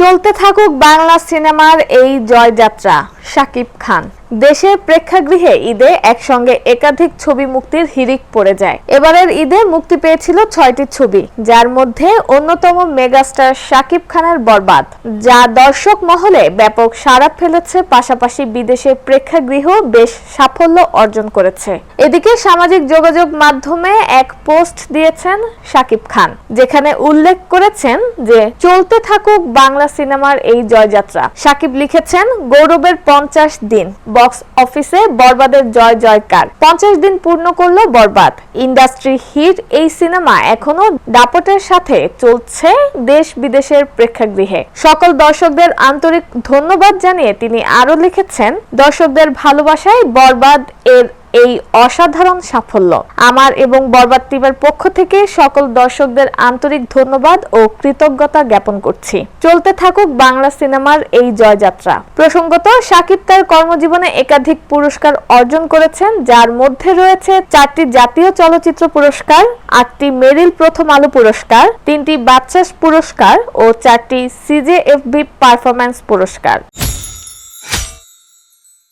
চলতে থাকুক বাংলা সিনেমার এই জয়যাত্রা। শাকিব খান। দেশের প্রেক্ষাগৃহে ঈদে একসঙ্গে একাধিক ছবি মুক্তির হিড়িক পড়ে যায়। এবারের ঈদে মুক্তি পেয়েছিল ছয়টি ছবি, যার মধ্যে অন্যতম মেগাস্টার শাকিব খানের বরবাদ, যা দর্শক মহলে ব্যাপক সাড়া ফেলেছে, পাশাপাশি বিদেশে প্রেক্ষাগৃহ বেশ সাফল্য অর্জন করেছে। এদিকে সামাজিক যোগাযোগ মাধ্যমে এক পোস্ট দিয়েছেন শাকিব খান, যেখানে উল্লেখ করেছেন যে, চলতে থাকুক বাংলা সিনেমার এই জয়যাত্রা। শাকিব লিখেছেন, গৌরবের পঞ্চাশ দিন। বক্স অফিসে বরবাদের জয় জয়কার। পঞ্চাশ দিন পূর্ণ করল বরবাদ। ইন্ডাস্ট্রি হিট, এই সিনেমা এখনও দাপটের সাথে চলছে দেশ বিদেশের প্রেক্ষাগৃহে। সকল দর্শকদের আন্তরিক ধন্যবাদ জানিয়ে তিনি আরও লিখেছেন, দর্শকদের ভালোবাসায় বরবাদ এর এই অসাধারণ সাফল্য। আমার এবং বরবাদ টিমের পক্ষ থেকে সকল দর্শকদের আন্তরিক ধন্যবাদ ও কৃতজ্ঞতা জ্ঞাপন করছি। চলতে থাকুক বাংলা সিনেমার এই জয়যাত্রা। প্রসঙ্গত শাকিব তার কর্মজীবনে একাধিক পুরস্কার অর্জন করেছেন, যার মধ্যে রয়েছে চারটি জাতীয় চলচ্চিত্র পুরস্কার, আটটি মেরিল প্রথম আলো পুরস্কার, তিনটি বাচ্চাস পুরস্কার ও চারটি সিজেএফবি পারফরম্যান্স পুরস্কার।